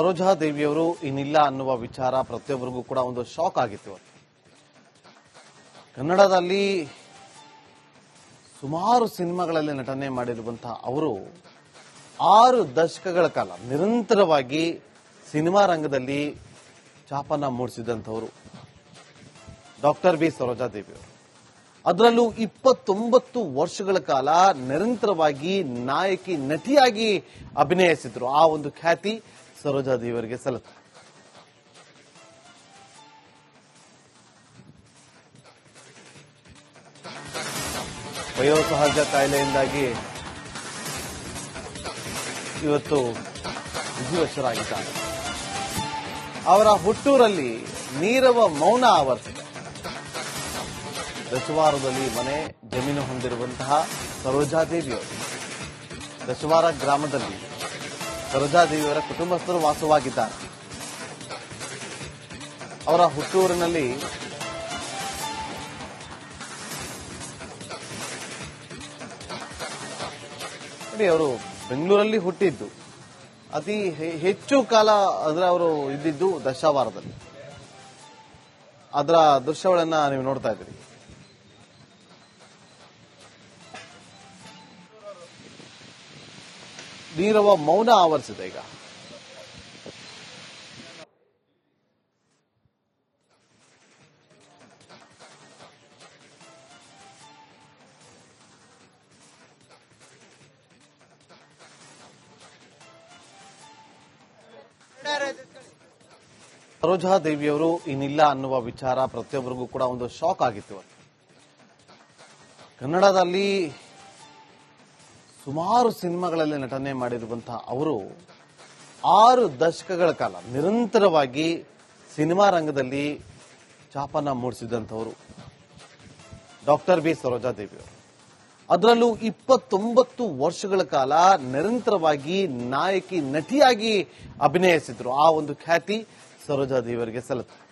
ಸರೋಜಾ ದೇವಿಯವರು ಇನ್ನಿಲ್ಲ ಅನ್ನುವ ವಿಚಾರ ಪ್ರತಿಯೊಬ್ಬರಿಗೂ ಕೂಡ ಒಂದು ಶಾಕ್ ಆಗಿತ್ತು. ಕನ್ನಡದಲ್ಲಿ ಸುಮಾರು ಸಿನಿಮಾಗಳಲ್ಲಿ ನಟನೆ ಮಾಡಿರುವಂತಹ ಅವರು ಆರು ದಶಕಗಳ ಕಾಲ ನಿರಂತರವಾಗಿ ಸಿನಿಮಾ ರಂಗದಲ್ಲಿ ಚಾಪನ ಮೂಡಿಸಿದಂಥವರು. ಡಾಕ್ಟರ್ ಬಿ ಸರೋಜಾ ದೇವಿಯವರು. ಅದರಲ್ಲೂ ಇಪ್ಪತ್ತೊಂಬತ್ತು ವರ್ಷಗಳ ಕಾಲ ನಿರಂತರವಾಗಿ ನಾಯಕಿ ನಟಿಯಾಗಿ ಅಭಿನಯಿಸಿದ್ರು. ಆ ಒಂದು ಖ್ಯಾತಿ ಸರೋಜಾ ದೇವರಿಗೆ ಸಲ್ಲುತ್ತೆ ವಯೋಸಹಜ ಕಾಯಿಲೆಯಿಂದಾಗಿ ಇವತ್ತು ವಿಧಿವಶರಾಗಿದ್ದಾರೆ ಅವರ ಹುಟ್ಟೂರಲ್ಲಿ ನೀರವ ಮೌನ ಆವರಿಸಿದೆ. ದಶವಾರದಲ್ಲಿ ಮನೆ ಜಮೀನು ಹೊಂದಿರುವಂತಹ ಸರೋಜಾದೇವಿಯವರು ದಶವಾರ ಗ್ರಾಮದಲ್ಲಿ ಸರೋಜಾದೇವಿಯವರ ಕುಟುಂಬಸ್ಥರು ವಾಸವಾಗಿದ್ದಾರೆ. ಅವರ ಹುಟ್ಟೂರಿನಲ್ಲಿ ಅವರು ಬೆಂಗಳೂರಲ್ಲಿ ಹುಟ್ಟಿದ್ದು. ಅತಿ ಹೆಚ್ಚು ಕಾಲ ಅಂದ್ರೆ ಅವರು ಇದ್ದಿದ್ದು ದಶಾವಾರದಲ್ಲಿ. ಅದರ ದೃಶ್ಯಗಳನ್ನ ನೀವು ನೋಡ್ತಾ ಇದ್ದೀರಿ. ನೀರವ ಮೌನ ಆವರಿಸಿದೆ ಈಗ. ಸರೋಜಾ ದೇವಿಯವರು ಇನ್ನಿಲ್ಲ ಅನ್ನುವ ವಿಚಾರ ಪ್ರತಿಯೊಬ್ಬರಿಗೂ ಕೂಡ ಒಂದು ಶಾಕ್ ಆಗಿತ್ತು. ಕನ್ನಡದಲ್ಲಿ ಸುಮಾರು ಸಿನಿಮಾಗಳಲ್ಲಿ ನಟನೆ ಮಾಡಿರುವಂತಹ ಅವರು ಆರು ದಶಕಗಳ ಕಾಲ ನಿರಂತರವಾಗಿ ಸಿನಿಮಾ ರಂಗದಲ್ಲಿ ಚಾಪನ ಮೂಡಿಸಿದಂಥವರು. ಡಾಕ್ಟರ್ ಬಿ ಸರೋಜಾ ದೇವಿಯವರು ಅದರಲ್ಲೂ ಇಪ್ಪತ್ತೊಂಬತ್ತು ವರ್ಷಗಳ ಕಾಲ ನಿರಂತರವಾಗಿ ನಾಯಕಿ, ನಟಿಯಾಗಿ ಅಭಿನಯಿಸಿದ್ರು ಆ ಒಂದು ಖ್ಯಾತಿ ಸರೋಜಾ ದೇವಿಯವರಿಗೆ ಸಲ್ಲುತ್ತೆ.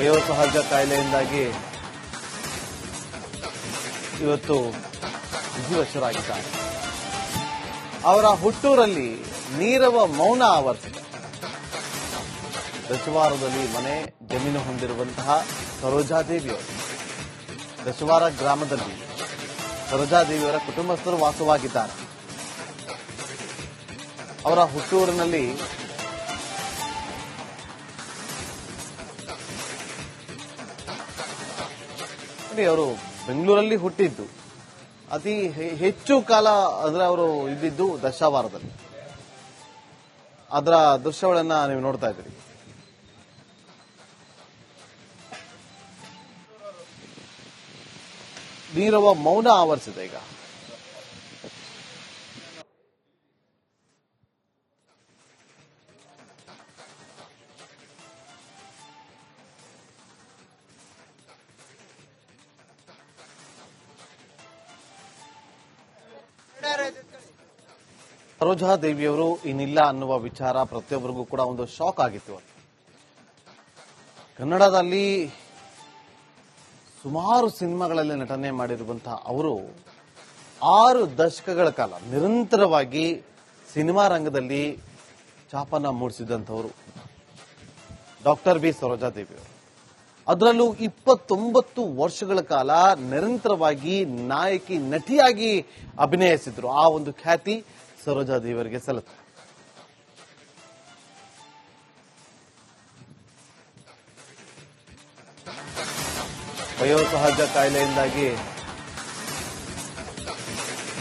ವಯೋಸಹಜ ಕಾಯಿಲೆಯಿಂದಾಗಿ ಇವತ್ತು ವಿಧಿವಶರಾಗಿದ್ದಾರೆ. ಅವರ ಹುಟ್ಟೂರಲ್ಲಿ ನೀರವ ಮೌನ ಆವರಿಸಿದೆ ದಶವಾರದಲ್ಲಿ ಮನೆ ಜಮೀನು ಹೊಂದಿರುವಂತಹ ಸರೋಜಾದೇವಿಯವರು ದಶವಾರ ಗ್ರಾಮದಲ್ಲಿ ಸರೋಜಾದೇವಿಯವರ ಕುಟುಂಬಸ್ಥರು ವಾಸವಾಗಿದ್ದಾರೆ. ಅವರ ಹುಟ್ಟೂರಿನಲ್ಲಿ ಅವರು ಬೆಂಗಳೂರಲ್ಲಿ ಹುಟ್ಟಿದ್ದು. ಅತಿ ಹೆಚ್ಚು ಕಾಲ ಅಂದ್ರೆ ಅವರು ಇದ್ದಿದ್ದು ದಶಾವಾರದಲ್ಲಿ. ಅದರ ದೃಶ್ಯಗಳನ್ನ ನೀವು ನೋಡ್ತಾ ಇದ್ದೀರಿ. ನೀರವ ಮೌನ ಆವರಿಸಿದೆ ಈಗ. ಸರೋಜಾ ದೇವಿಯವರು ಇನ್ನಿಲ್ಲ ಅನ್ನುವ ವಿಚಾರ ಪ್ರತಿಯೊಬ್ಬರಿಗೂ ಕೂಡ ಒಂದು ಶಾಕ್ ಆಗಿತ್ತು. ಕನ್ನಡದಲ್ಲಿ ಸುಮಾರು ಸಿನಿಮಾಗಳಲ್ಲಿ ನಟನೆ ಮಾಡಿರುವಂತಹ ಅವರು ಆರು ದಶಕಗಳ ಕಾಲ ನಿರಂತರವಾಗಿ ಸಿನಿಮಾ ರಂಗದಲ್ಲಿ ಚಾಪನ ಮೂಡಿಸಿದಂಥವರು ಡಾಕ್ಟರ್ ಬಿ ಸರೋಜಾ ದೇವಿಯವರು ಅದರಲ್ಲೂ ಇಪ್ಪತ್ತೊಂಬತ್ತು ವರ್ಷಗಳ ಕಾಲ ನಿರಂತರವಾಗಿ ನಾಯಕಿ ನಟಿಯಾಗಿ ಅಭಿನಯಿಸಿದ್ರು ಆ ಒಂದು ಖ್ಯಾತಿ ಸರೋಜಾ ದೇವರಿಗೆ ಸಲ್ಲುತ್ತೆ. ವಯೋಸಹಜ ಕಾಯಿಲೆಯಿಂದಾಗಿ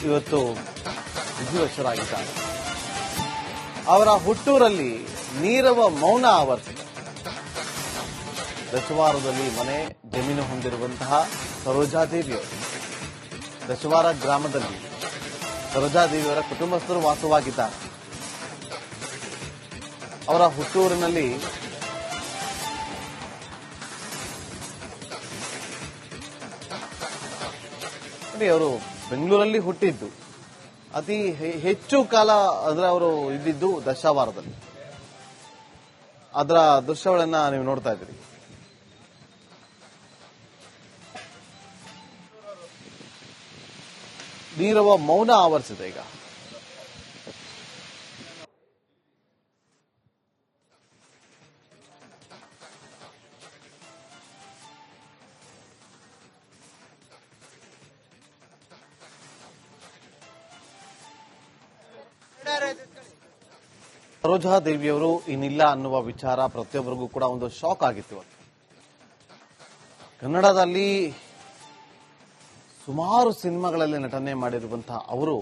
ಇವತ್ತು ವಿಧಿವಶರಾಗಿದ್ದಾರೆ. ಅವರ ಹುಟ್ಟೂರಲ್ಲಿ ನೀರವ ಮೌನ ಆವರ್ತಿ. ದಶವಾರದಲ್ಲಿ ಮನೆ ಜಮೀನು ಹೊಂದಿರುವಂತಹ ಸರೋಜಾದೇವಿಯವರು ದಶವಾರ ಗ್ರಾಮದಲ್ಲಿ ಸರೋಜಾದೇವಿಯವರ ಕುಟುಂಬಸ್ಥರು ವಾಸವಾಗಿದ್ದಾರೆ ಅವರ ಹುಟ್ಟೂರಿನಲ್ಲಿ ಅವರು ಬೆಂಗಳೂರಲ್ಲಿ ಹುಟ್ಟಿದ್ದು. ಅತಿ ಹೆಚ್ಚು ಕಾಲ ಅಂದ್ರೆ ಅವರು ಇದ್ದಿದ್ದು ದಶಾವಾರದಲ್ಲಿ. ಅದರ ದೃಶ್ಯಗಳನ್ನ ನೀವು ನೋಡ್ತಾ ಇದ್ದೀರಿ. ನೀರವ ಮೌನ ಆವರಿಸಿದೆ ಈಗ. ಸರೋಜಾ ದೇವಿಯವರು ಇನ್ನಿಲ್ಲ ಅನ್ನುವ ವಿಚಾರ ಪ್ರತಿಯೊಬ್ಬರಿಗೂ ಕೂಡ ಒಂದು ಶಾಕ್ ಆಗಿತ್ತು. ಕನ್ನಡದಲ್ಲಿ ಸುಮಾರು ಸಿನಿಮಾಗಳಲ್ಲಿ ನಟನೆ ಮಾಡಿರುವಂತಹ ಅವರು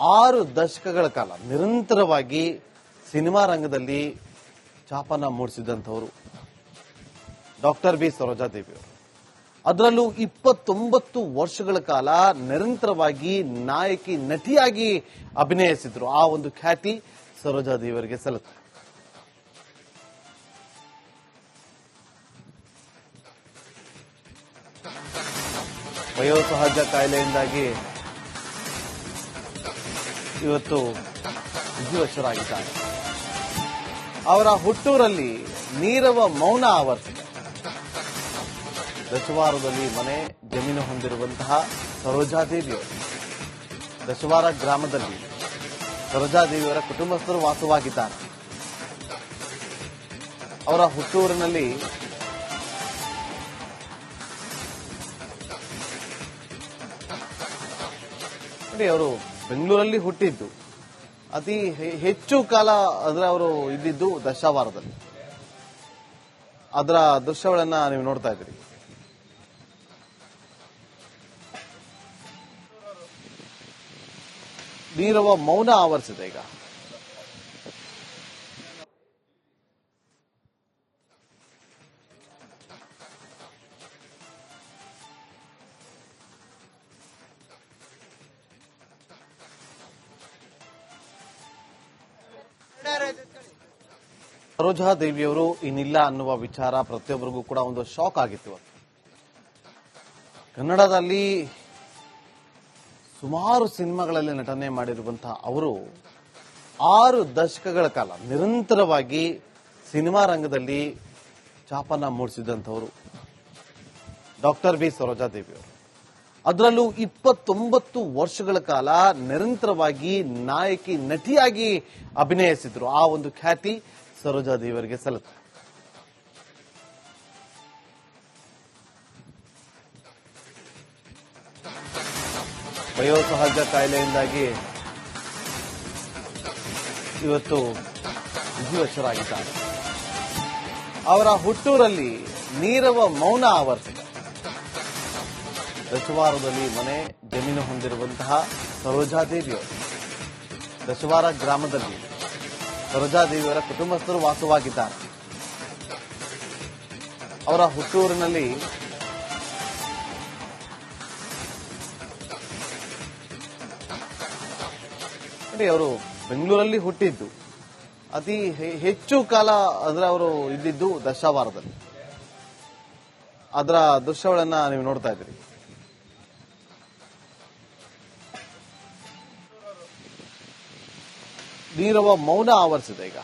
ಆರು ದಶಕಗಳ ಕಾಲ ನಿರಂತರವಾಗಿ ಸಿನಿಮಾ ರಂಗದಲ್ಲಿ ಚಾಪನ ಮೂಡಿಸಿದಂಥವರು. ಡಾಕ್ಟರ್ ಬಿ ಸರೋಜಾ ದೇವಿಯವರು ಅದರಲ್ಲೂ ಇಪ್ಪತ್ತೊಂಬತ್ತು ವರ್ಷಗಳ ಕಾಲ ನಿರಂತರವಾಗಿ ನಾಯಕಿ ನಟಿಯಾಗಿ ಅಭಿನಯಿಸಿದ್ರು. ಆ ಒಂದು ಖ್ಯಾತಿ ಸರೋಜಾ ದೇವಿಯವರಿಗೆ ಸಲ್ಲುತ್ತೆ. ವಯೋಸಹಜ ಕಾಯಿಲೆಯಿಂದಾಗಿ ಇವತ್ತು ವಿಧಿವಶರಾಗಿದ್ದಾರೆ. ಅವರ ಹುಟ್ಟೂರಲ್ಲಿ ನೀರವ ಮೌನ ಆವರ್ತಿದೆ ದಶವಾರದಲ್ಲಿ ಮನೆ ಜಮೀನು ಹೊಂದಿರುವಂತಹ ಸರೋಜಾದೇವಿಯವರು ದಶವಾರ ಗ್ರಾಮದಲ್ಲಿ ಸರೋಜಾದೇವಿಯವರ ಕುಟುಂಬಸ್ಥರು ವಾಸವಾಗಿದ್ದಾರೆ. ಅವರ ಹುಟ್ಟೂರಿನಲ್ಲಿ ನೋಡಿ ಅವರು ಬೆಂಗಳೂರಲ್ಲಿ ಹುಟ್ಟಿದ್ದು. ಅತಿ ಹೆಚ್ಚು ಕಾಲ ಅಂದ್ರೆ ಅವರು ಇದ್ದಿದ್ದು ದಶಾವಾರದಲ್ಲಿ. ಅದರ ದೃಶ್ಯಗಳನ್ನ ನೀವು ನೋಡ್ತಾ ಇದ್ದೀರಿ. ನೀರವ ಮೌನ ಆವರಿಸಿದೆ ಈಗ. ಸರೋಜಾ ದೇವಿಯವರು ಇನ್ನಿಲ್ಲ ಅನ್ನುವ ವಿಚಾರ ಪ್ರತಿಯೊಬ್ಬರಿಗೂ ಕೂಡ ಒಂದು ಶಾಕ್ ಆಗಿತ್ತು. ಕನ್ನಡದಲ್ಲಿ ಸುಮಾರು ಸಿನಿಮಾಗಳಲ್ಲಿ ನಟನೆ ಮಾಡಿರುವಂತಹ ಅವರು ಆರು ದಶಕಗಳ ಕಾಲ ನಿರಂತರವಾಗಿ ಸಿನಿಮಾ ರಂಗದಲ್ಲಿ ಚಾಪನ ಮೂಡಿಸಿದಂಥವರು ಡಾಕ್ಟರ್ ಬಿ ಸರೋಜಾ ದೇವಿಯವರು ಅದರಲ್ಲೂ ಇಪ್ಪತ್ತೊಂಬತ್ತು ವರ್ಷಗಳ ಕಾಲ ನಿರಂತರವಾಗಿ ನಾಯಕಿ ನಟಿಯಾಗಿ ಅಭಿನಯಿಸಿದ್ರು ಆ ಒಂದು ಖ್ಯಾತಿ ಸರೋಜಾ ದೇವರಿಗೆ ಸಲ್ಲುತ್ತೆ ವಯೋಸಹಜ ಕಾಯಿಲೆಯಿಂದಾಗಿ ಇವತ್ತು ವಿಧಿವಶರಾಗಿದ್ದಾರೆ ಅವರ ಹುಟ್ಟೂರಲ್ಲಿ ನೀರವ ಮೌನ ಆವರಿಸಿದೆ ದಶವಾರದಲ್ಲಿ ಮನೆ ಜಮೀನು ಹೊಂದಿರುವಂತಹ ಸರೋಜಾದೇವಿಯವರು ದಶವಾರ ಗ್ರಾಮದಲ್ಲಿ ಸರೋಜಾದೇವಿಯವರ ಕುಟುಂಬಸ್ಥರು ವಾಸವಾಗಿದ್ದಾರೆ. ಅವರ ಹುಟ್ಟೂರಿನಲ್ಲಿ ಅವರು ಬೆಂಗಳೂರಲ್ಲಿ ಹುಟ್ಟಿದ್ದು. ಅತಿ ಹೆಚ್ಚು ಕಾಲ ಅಂದ್ರೆ ಅವರು ಇದ್ದಿದ್ದು ದಶಾವಾರದಲ್ಲಿ. ಅದರ ದೃಶ್ಯಗಳನ್ನ ನೀವು ನೋಡ್ತಾ ಇದ್ದೀರಿ. ನೀರವ ಮೌನ ಆವರಿಸಿದೆ ಈಗ.